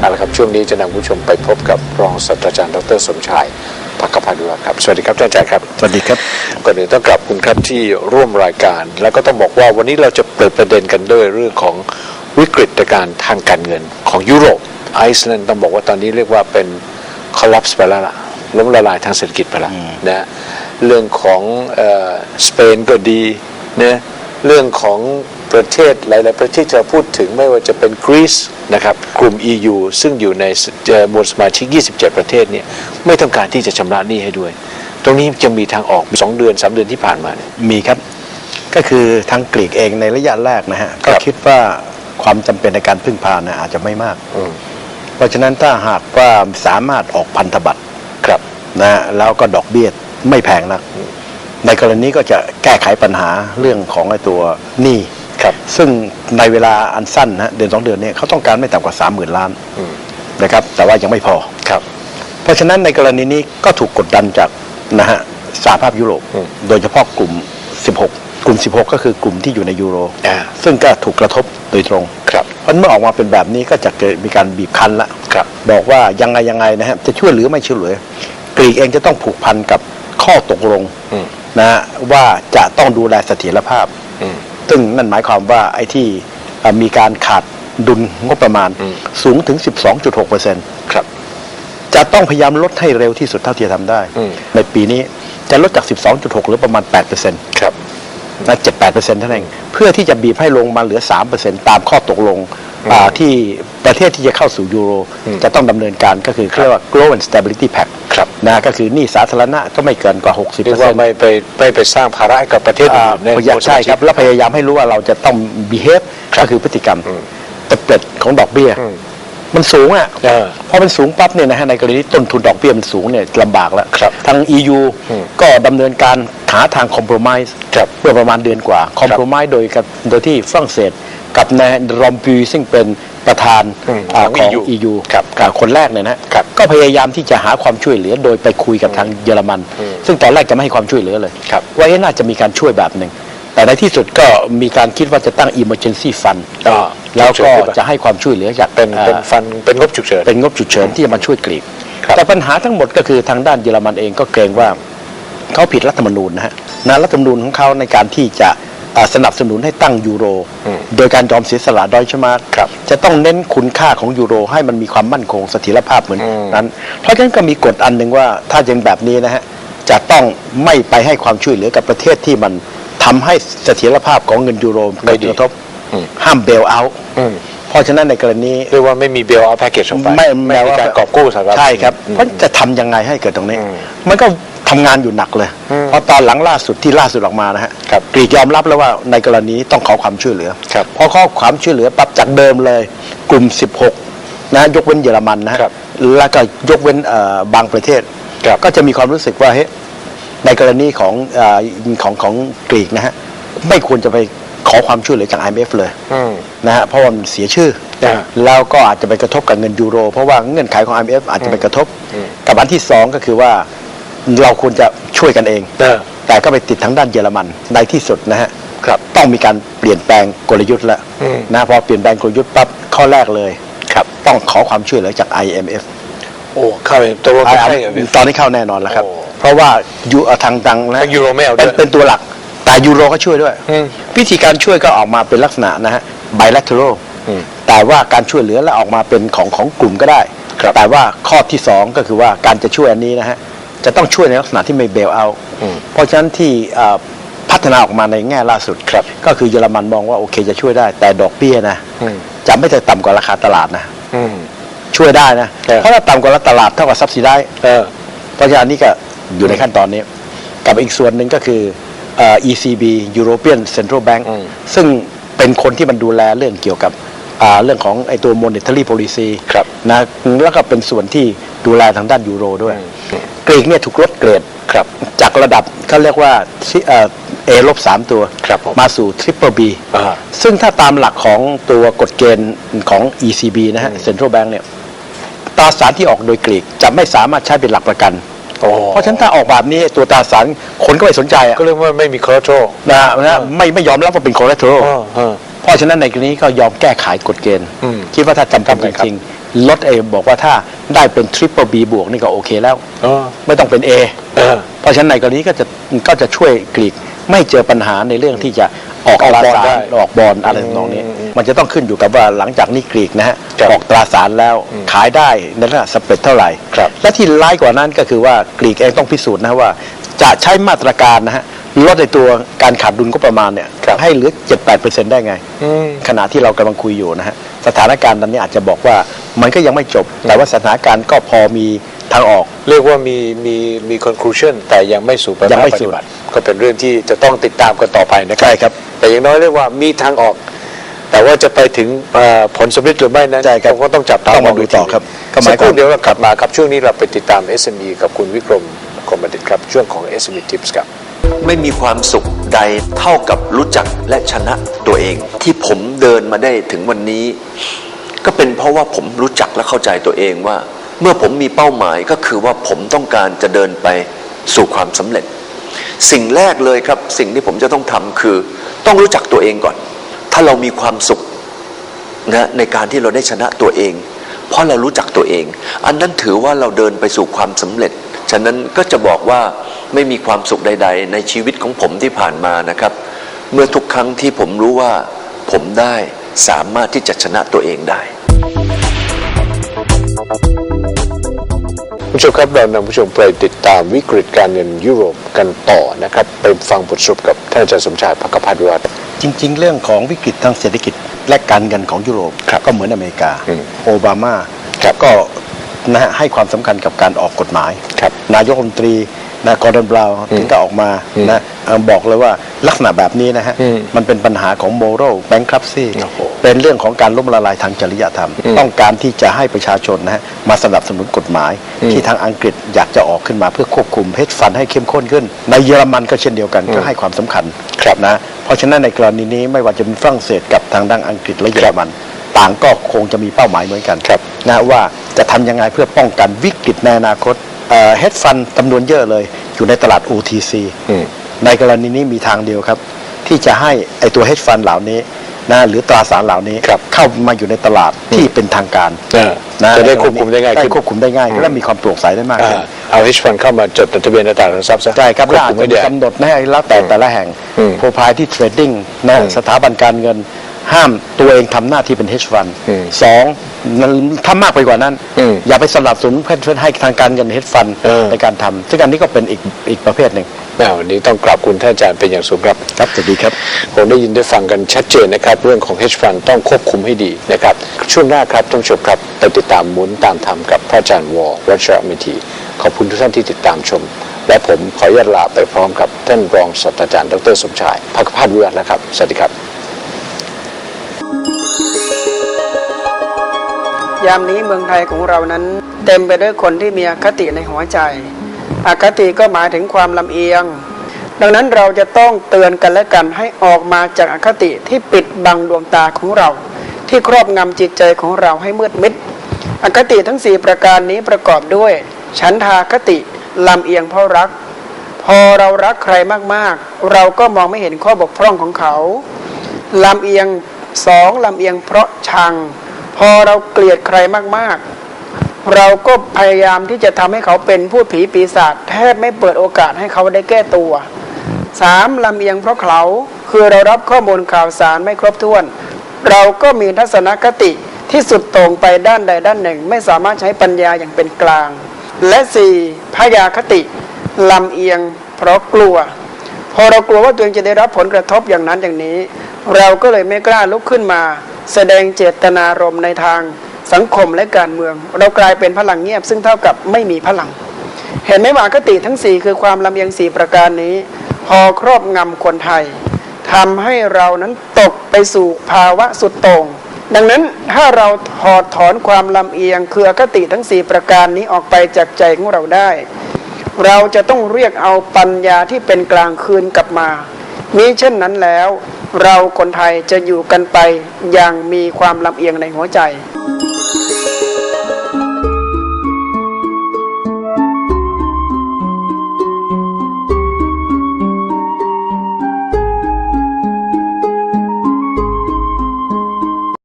เอาละครับช่วงนี้จะนำผู้ชมไปพบกับรองศาสตราจารย์ดรสมชายพักพันธ์ด้วยครับ สวัสดีครับอาจารย์ครับ สวัสดีครับก่อนอื่นต้องกลับคุณครับที่ร่วมรายการ แล้วก็ต้องบอกว่าวันนี้เราจะเปิดประเด็นกันด้วยเรื่องของวิกฤตการณ์ทางการเงินของยุโรปไอซ์แลนด์ต้องบอกว่าตอนนี้เรียกว่าเป็น collapse ไปแล้วล่ะล้มละลายทางเศรษฐกิจไปแล้วนะเรื่องของเอ่อสเปนก็ดีนะเรื่องของ ประเทศหลาย ๆ ประเทศที่เราพูดถึงไม่ว่าจะเป็นกรีซนะครับกลุ่ม EU ซึ่งอยู่ในเอ่อหมวดสมาชิก 27 ประเทศเนี่ยไม่ต้องการที่จะชำระหนี้ให้ด้วย ตรงนี้จะมีทางออก 2 เดือน 3 เดือนที่ผ่านมาเนี่ยมีครับ ก็คือทางกรีกเองในระยะแรกนะฮะครัก็บคิดว่าความจำเป็นในการพึ่งพานะอาจจะไม่มากอืมเพราะฉะนั้นถ้าหากว่าสามารถออกพันธบัตรครับนะฮะแล้วก็ดอกเบี้ยไม่แพงนัก ในกรณีก็จะแก้ไขปัญหาเรื่องของไอ้ตัวหนี้ ครับ ซึ่งในเวลาอันสั้นนะฮะเดือนสองเดือนเนี่ยเขาต้องการไม่ต่ำกว่าสามหมื่นล้านอืมนะครับ แต่ว่ายังไม่พอ ครับ เพราะฉะนั้นในกรณีนี้ก็ถูกกดดันจากนะฮะสหภาพยุโรป อืม โดยเฉพาะกลุ่ม 16 กลุ่ม 16 ก็คือกลุ่มที่อยู่ในยูโร อ่าซึ่งก็ถูกกระทบโดยตรง ครับ เพราะเมื่อออกมาเป็นแบบนี้ก็จะเกิดมีการบีบคั้นละครับ บอกว่ายังไงยังไงนะฮะจะช่วยหรือไม่ช่วยเหลือกรีกเองจะต้องผูกพันกับข้อตกลงอืมนะฮะว่าจะต้องดูแลเสถียรภาพ อืม ซึ่งนั่นหมายความว่าไอ้ที่เอ่อมีการขาดดุลงบประมาณอืมสูงถึง 12.6เปอร์เซ็นต์ครับจะต้องพยายามลดให้เร็วที่สุดเท่าที่จะทำได้อืมในปีนี้จะลดจาก 12.6 หรือประมาณ8%นะครับ7 8%เท่านั้นเองเพื่อที่จะบีบให้ลงมาเหลือ 3%ตามข้อตกลง อ่าที่ประเทศที่จะเข้าสู่ยูโรอืมจะต้องดำเนินการก็คือเรียกว่า Growth and Stability Pact ครับนะก็คือหนี้สาธารณะก็ไม่เกินกว่า 60%เรียกว่าไม่ไปไม่ไปสร้างภาระให้กับประเทศอ่าอื่นในพยายามหมวดสใช่มาชิกครับ แล้วพยายามให้รู้ว่าเราจะต้อง behave ก็คือพฤติกรรมอืมแต่เปรดของดอกเบี้ยอื มมันสูงอะเออพอมันสูงปั๊บเนี่ยนะฮะในกรณีต้นทุนดอกเบี้ยมันสูงเนี่ยลำบากแล้วครับทาง EU อืมก็ดำเนินการหาทางคอม p r o m i s e ครับเมื่อประมาณเดือนกว่าคอม p r o m i s e โดยกับโดยที่ฝรั่งเศสกับนายรอมปีซึ่งเป็นประธานอืมอ่าของของ EU EU ครับอ่าคนแรกเนี่ยนะครับก็พยายามที่จะหาความช่วยเหลือโดยไปคุยกับทางเยอรมันอืมซึ่งตอนแรกจะไม่ให้ความช่วยเหลือเลยครับว่าเอ๊ะน่าจะมีการช่วยแบบหนึ่ง แต่ในที่สุดก็มีการคิดว่าจะตั้ง emergency fund อ่าแล้วก็ฉุกเฉินขึ้นมาจะให้ความช่วยเหลือจากเป็นเป็นอ่าฟันเป็นงบฉุกเฉินเป็นงบฉุกเฉินที่จะมาช่วยกรีกครับแต่ปัญหาทั้งหมดก็คือทางด้านเยอรมันเองก็เกรงว่าเขาผิดรัฐธรรมนูญนะฮะนะรัฐธรรมนูญของเขาในการที่จะอ่าสนับสนุนให้ตั้งยูโรอืมโดยการยอมเสียสละดอยชมาร์ครับจะต้องเน้นคุณค่าของยูโร ให้มันมีความมั่นคงเสถียรภาพเหมือนอืมนั้น เพราะฉะนั้นก็มีกฎอันหนึ่งว่าถ้ายังแบบนี้นะฮะจะต้องไม่ไปให้ความช่วยเหลือกับประเทศที่มัน ทำให้เสถียรภาพของเงินยูโรไม่เกิดดีกระทบอืม ห้ามเบลเอาท์อืมเพราะฉะนั้นในกรณี เรียกว่าไม่มีเบลเอาแพ็กเกจออกไปไม่ไม่มีการกอบกู้สหรัฐ ใช่ครับอืมเพราะจะทำยังไงให้เกิดตรงนี้ อืมมันก็ทำงานอยู่หนักเลย อืมเพราะตอนหลังล่าสุดที่ล่าสุดออกมานะฮะครับกรีกยอมรับแล้วว่าในกรณีต้องขอความช่วยเหลือครับพอขอความช่วยเหลือปรับจากเดิมเลย กลุ่ม 16นะยกเว้นเยอรมันนะฮะครับแล้วก็ยกเว้นเอ่อบางประเทศ ครับก็จะมีความรู้สึกว่าเฮ้ย ในกรณีของเออของของกรีกนะฮะไม่ควรจะไปขอความช่วยเหลือจาก IMF เลยอืม นะฮะเพราะว่ามันเสียชื่ออ่าแล้วก็อาจจะไปกระทบกับเงินยูโร เพราะว่าเงื่อนไขของ IMF อาจจะไปกระทบ อืม กับอันที่สองก็คือว่าเราควรจะช่วยกันเอง เออ แต่ก็ไปติดทางด้านเยอรมันในที่สุดนะฮะครับต้องมีการเปลี่ยนแปลงกลยุทธ์แล้วอืม นะพอเปลี่ยนแปลงกลยุทธ์ปั๊บข้อแรกเลยครับต้องขอความช่วยเหลือจาก IMF โอ้เข้าไปตัวรถอ่าใช่เหรอพี่ ตอนนี้เข้าแน่นอนแล้วครับ โอ้ เพราะว่ายูเอ่อทางตังนะทางยูโรไม่เอาด้วยเป็นเป็นตัวหลัก แต่ยูโรก็ช่วยด้วย อืม วิธีการช่วยก็ออกมาเป็นลักษณะนะฮะ bilateral อืมแต่ว่าการช่วยเหลือแล้วออกมาเป็นของของกลุ่มก็ได้ ครับแต่ว่าข้อที่สองก็คือว่าการจะช่วยอันนี้นะฮะ จะต้องช่วยในลักษณะที่ไม่เบลเอา อืมเพราะฉะนั้นที่เอ่อพัฒนาออกมาในแง่ล่าสุดครับก็คือเยอรมันมองว่าโอเคจะช่วยได้ แต่ดอกเบี้ยนะอืม จะไม่จะต่ำกว่าราคาตลาดนะ อืม ช่วยได้นะ เออ เพราะถ้าต่ำกว่าตลาดเท่ากับซับซิได้ เออ เพราะฉะนั้นนี่ก็ อยู่ในขั้นตอนนี้ กับอีกส่วนหนึ่งก็คือเอ่อ ECB European Central Bank อืม ซึ่งเป็นคนที่มันดูแลเรื่องเกี่ยวกับอ่าเรื่องของไอตัว monetary policy ครับ นะแล้วก็เป็นส่วนที่ดูแลทางด้านยูโรด้วยอืมกรีกเนี่ยถูกลดเกรดครับ จากระดับเขาเรียกว่าเอลบสามตัวครับผมมาสู่ Triple B อ่าซึ่งถ้าตามหลักของตัวกฎเกณฑ์ของ ECB นะฮะ Central Bank เนี่ยตราสารที่ออกโดยกรีกจะไม่สามารถใช้เป็นหลักประกันโอ้ เพราะฉะนั้นถ้าออกแบบนี้ตัวตราสารคนก็ไม่สนใจอะก็เรียกว่าไม่มีคอร์โตรนะฮะนะฮะไม่ไม่ยอมรับว่าเป็น collateral เออเออเพราะฉะนั้นในกรณีก็ยอมแก้ไขกฎเกณฑ์ อืมคิดว่าถ้าจำเป็นทำไงจครับริงๆลดเอบอกว่าถ้าได้เป็น Triple B บวกนี่ก็โอเคแล้วอ๋อไม่ต้องเป็น A เออ เพราะฉะนั้นในกรณีก็จะก็จะช่วยกรีกไม่เจอปัญหาในเรื่องที่จะ ออกออกตราบอลสาได้รออกบอลอะไรทำนองนี้ อืมอืมมันจะต้องขึ้นอยู่กับว่าหลังจากนี้กรีกนะฮะครับออกตราสารแล้วขายได้ในระดับสเปรดเท่าไหร่ ครับและที่ร้ายกว่านั้นก็คือว่ากรีกเองต้องพิสูจน์นะว่าจะใช้มาตรการนะฮะลดในตัวการขาดดุลก็ประมาณเนี่ยครับ ให้เหลือ 7-8%ได้ไง อืม ขณะที่เรากำลังคุยอยู่นะฮะสถานการณ์ตอนนี้อาจจะบอกว่ามันก็ยังไม่จบ แต่ว่าสถานการณ์ก็พอมีทางออก เรียกว่ามีมีมี conclusion แต่ยังไม่สู่ยังไม่ปสู่ ฏิบัติ ก็เป็นเรื่องที่จะต้องติดตามกันต่อไปนะครับ ใช่ครับ แต่อย่างน้อยเรียกว่ามีทางออก แต่ว่าจะไปถึงเอ่อผลสำเร็จหรือไม่นั้นใช่ครับก็ต้องจับตาต้องมาดูกทีต่อครับก็หมายสักครู่ความเดี๋ยวเรากลับมาครับช่วงนี้เราไปติดตาม SME กับคุณวิกรมกรมบัณฑิตครับช่วงของ SME Tips ครับไม่มีความสุขใดเท่ากับรู้จักและชนะตัวเอง ที่ผมเดินมาได้ถึงวันนี้ ก็เป็นเพราะว่าผมรู้จักและเข้าใจตัวเองว่า เมื่อผมมีเป้าหมายก็คือว่าผมต้องการจะเดินไปสู่ความสำเร็จ สิ่งแรกเลยครับสิ่งที่ผมจะต้องทำคือ ต้องรู้จักตัวเองก่อน ถ้าเรามีความสุขนะในการที่เราได้ชนะตัวเอง เพราะเรารู้จักตัวเอง อันนั้นถือว่าเราเดินไปสู่ความสำเร็จ ฉะนั้นก็จะบอกว่าไม่มีความสุขใด ๆ ในชีวิตของผมที่ผ่านมานะครับ เมื่อทุกครั้งที่ผมรู้ว่าผมได้สามารถที่จะชนะตัวเองได้ ผู้ชมครับเรานำผู้ชมไปติดตามวิกฤตการเงินยุโรปกันต่อนะครับไปฟังบทสรุปกับท่านอาจารย์สมชายพักพัฒน์วิวัฒน์จริง ๆ เรื่องของวิกฤตทางเศรษฐกิจและการเงินของยุโรปครับก็เหมือนอเมริกาอืมโอบามาครับก็นะฮะให้ความสำคัญกับการออกกฎหมายครับนายกรัฐมนตรีนะกอร์ดอนบราวน์ถึงก็ออกมาอืมนะเอ่อบอกเลยว่าลักษณะแบบนี้นะฮะอืมมันเป็นปัญหาของ moral bankruptcy โอ้โห เป็นเรื่องของการล้มละลายทางจริยธรรมอืมต้องการที่จะให้ประชาชนนะฮะมาสนับสนุนกฎหมายอืมที่ทางอังกฤษอยากจะออกขึ้นมาเพื่อควบคุมเฮดฟันให้เข้มข้นขึ้น ในเยอรมันก็เช่นเดียวกันก็ให้ความสำคัญครับนะเพราะฉะนั้นในกรณีนี้ไม่ว่าจะเป็นฝรั่งเศสกับทางด้านอังกฤษและเยอรมันต่างก็คงจะมีเป้าหมายเหมือนกันครับนะว่าจะทำยังไงเพื่อป้องกันวิกฤตในอนาคตเฮดฟันจำนวนเยอะเลย อยู่ในตลาด OTC อืมในกรณีนี้มีทางเดียวครับ ที่จะให้ไอตัว hedge fund เหล่านี้ นะหรือตราสารเหล่านี้ครับเข้ามาอยู่ในตลาดที่เป็นทางการเออจะได้ควบคุมได้ง่ายขึ้นได้ควบคุมได้ง่ายขึ้นและมีความโปร่งใสได้มากอ่าขึ้นเอา hedge fund เข้ามาจดทะเบียนในตลาดหลักทรัพย์ซะใช่ครับควและบอาคุจมจะไม่มีได้กำหนดนะให้แล้วแต่แต่ละแห่งอืมโปรไพที่เทรดดิ้งนะอืมสถาบันการเงิน ห้ามตัวเองทำหน้าที่เป็น hedge fund อืมสองถ้ามากไปกว่านั้นอืมอย่าไปสนับสนุนเพื่อนให้ทางการเงิน hedge fund เออในการทำซึ่งอันนี้ก็เป็นอีกอีกประเภทหนึ่งแม่วันนี้ต้องกราบคุณท่านอาจารย์เป็นอย่างสูงครับครับสวัสดีครับ ผมได้ยินได้ฟังกันชัดเจนนะครับ เรื่องของ hedge fund ต้องควบคุมให้ดีนะครับ ช่วงหน้าครับท่านผู้ชมครับไปติดตามหมุนตามธรรมกับพระอาจารย์วอวัชระเมธีขอบคุณทุกท่านที่ติดตามชม และผมขออนุญาตลาไปพร้อมกับท่านรองศาสตราจารย์ดรสมชายพักพัฒน์วิวัฒน์นะครับสวัสดีครับ ยามนี้เมืองไทยของเรานั้น เต็มไปด้วยคนที่มีอคติในหัวใจ อคติก็หมายถึงความลำเอียง ดังนั้นเราจะต้องเตือนกันและกันให้ออกมาจากอคติที่ปิดบังดวงตาของเรา ที่ครอบงำจิตใจของเราให้มืดมิด อคติทั้งสี่ประการนี้ประกอบด้วย ฉันทาคติลำเอียงเพราะรัก พอเรารักใครมากๆ เราก็มองไม่เห็นข้อบกพร่องของเขาลำเอียง สองลำเอียงเพราะชัง พอเราเกลียดใครมากๆ เราก็พยายามที่จะทำให้เขาเป็นผู้ผีปีศาจแทบไม่เปิดโอกาสให้เขาได้แก้ตัวสามลำเอียงเพราะเขาคือเรารับข้อมูลข่าวสารไม่ครบถ้วน เราก็มีทัศนคติที่สุดต่งไปด้านใดด้านหนึ่ง ไม่สามารถใช้ปัญญาอย่างเป็นกลาง และสี่พยาคติลำเอียงเพราะกลัว พอเรากลัวว่าตัวเองจะได้รับผลกระทบอย่างนั้นอย่างนี้ เราก็เลยไม่กล้าลุกขึ้นมา แสดงเจตนารมณ์ในทางสังคมและการเมือง เรากลายเป็นพลังเงียบ ซึ่งเท่ากับไม่มีพลัง เห็นไหมว่าคติทั้ง 4 คือความลำเอียง4ประการนี้ พอครอบงำคนไทยทำให้เรานั้นตกไปสู่ภาวะสุดโต่งดังนั้นถ้าเราถอดถอนความลำเอียงคืออคติทั้ง 4 ประการนี้ออกไปจากใจของเราได้ เราจะต้องเรียกเอาปัญญาที่เป็นกลางคืนกลับมา มีเช่นนั้นแล้ว เราคนไทยจะอยู่กันไปอย่างมีความลำเอียงในหัวใจ「